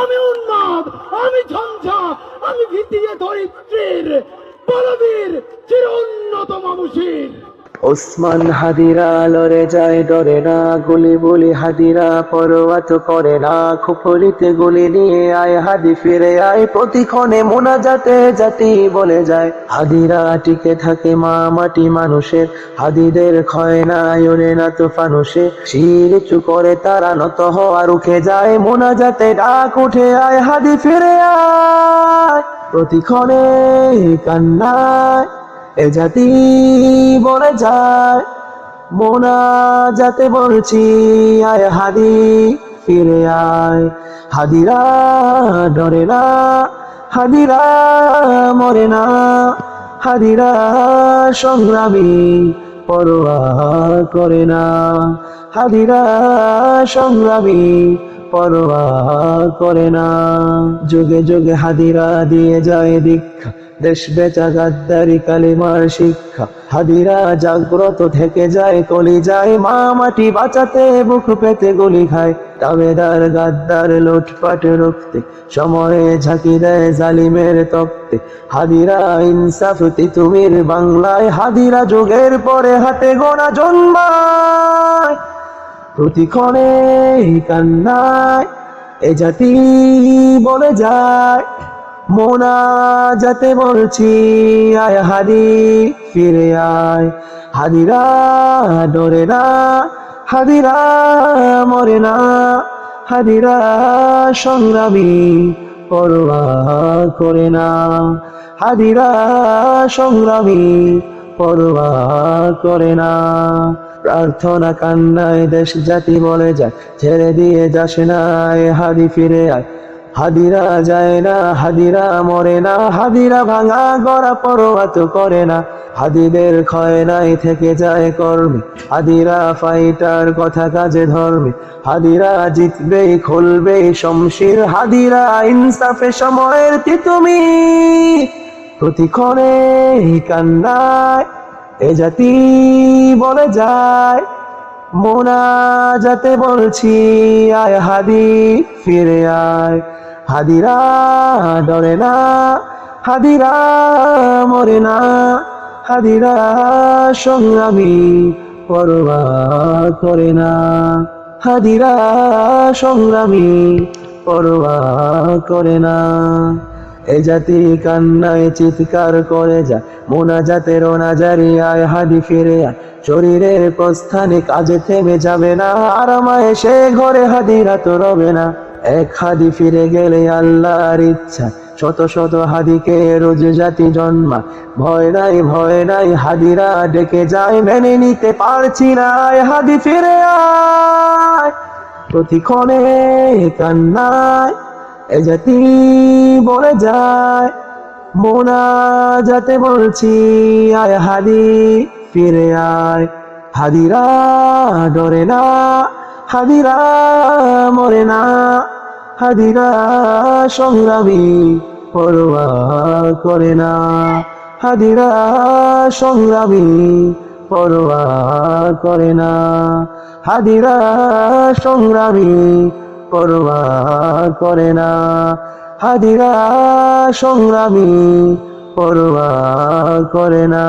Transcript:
আমি উন্মাদ আমি ঝঞ্ঝা আমি ভিতিয়ে ধরিত্রীর বলবীর চির মামুষীর ওসমান হাদিরা লড়ে যায়, ডরে না, গুলি বলি হাদিরা পরোয়া তো করে না খুপরিতে গুলি নিয়ে আয়, হাদি ফিরে আয়, প্রতিক্ষণে মোনা যাতে জাতি বলে যায়। হাদিরা টিকে থাকে মা মাটি মানুষের, হাদিদের ক্ষয় না ওরে না তো ফানুষে শির চু করে তারা নত হওয়া রুখে যায় মোনা যাতে ডাক উঠে আয়, হাদি ফিরে আয়। প্রতিক্ষণে কান্নায় এ জাতি বলে যায় মোনা যাতে বলছি, আয় হাদি, ফিরে আয়। হাদিরা ডরে না, হাদিরা মরে না, হাদিরা সংগ্রামী পরোয়া করে না। হাদিরা সংগ্রামী পরোয়া করে না। যুগে যুগে হাদিরা দিয়ে যায় দীক্ষা, দেশ বেচা গাদ্দারি কালিমার শিক্ষা। হাদিরা জাগ্রত থেকে যায়, কলি যায়, মা মাটি বাঁচাতে বুক পেতে গুলি খায়। তাবেদার গাদ্দার লুটপাট রুখতে, সময়ে ঝাঁকি দেয় জালিমের তপ্তে হাদিরা ইনসাফ তিতুমির বাংলায়, হাদিরা যুগের পরে হাতে গোনা জন্মায়। প্রতিক্ষণে কান্নায় এ জাতি বলে যায়, মোনা যাতে বলছি, আয় হাদি, ফিরে আয়। হাদিরা ডরে না, হাদিরা মরে না, হাদিরা সংগ্রামী পরোয়া করে না। হাদিরা সংগ্রামী পরোয়া করে না। প্রার্থনা কান্নায় দেশ জাতি বলে যায়, ছেড়ে দিয়ে যাস না হাদি ফিরে আয়। হাদিরা যায় না, হাদিরা মরে না, হাদিরা ভাঙা গড়া পরোয়া তো করে না। হাদিদের ক্ষয় নাই থেকে যায় কর্মে, হাদিরা ফাইটার কথা কাজে ধর্মে। হাদিরা জিতবে খুলবে শমশির হাদিরা, ইনসাফে সময়ের তিতুমি। প্রতিক্ষণে কান্নায় এ জাতি বলে যায় মোনা যাতে বলছি, আয় হাদি, ফিরে আয়। হাদিরা ডরে না, হাদিরা মরে না, হাদিরা সংগ্রামী পরোয়া করে না। হাদিরা সংগ্রামী পরোয়া করে না। এ জাতি কান্নায় চিৎকার করে যায় মোনা জাতের ওনাজারি আয় হাদি ফিরে আয়। শরীরের প্রস্থানে কাজে থেমে যাবে না, আরামায় সে ঘরে হাদিরা তো রবে না। এক হাদি ফিরে গেলে আল্লাহর ইচ্ছা, শত শত হাদিকে রোজ জাতি জন্মা। ভয় নাই ভয় নাই হাদিরা ডেকে যায়, মেনে নিতে পারছি না হাদি ফিরে আয়। প্রতিক্ষণে কান্নায় এ জাতি বলে যায়, মোনা যাতে বলছি, আয় হাদি ফিরে আয়। হাদিরা ডরে না, হাদিরা মরে না। হাদিরা সংগ্রামী পরোয়া করে না। হাদিরা সংগ্রামী পরোয়া করে না। হাদিরা সংগ্রামী পরোয়া করে না। হাজিরা সংগ্রামী পরোয়া করে না।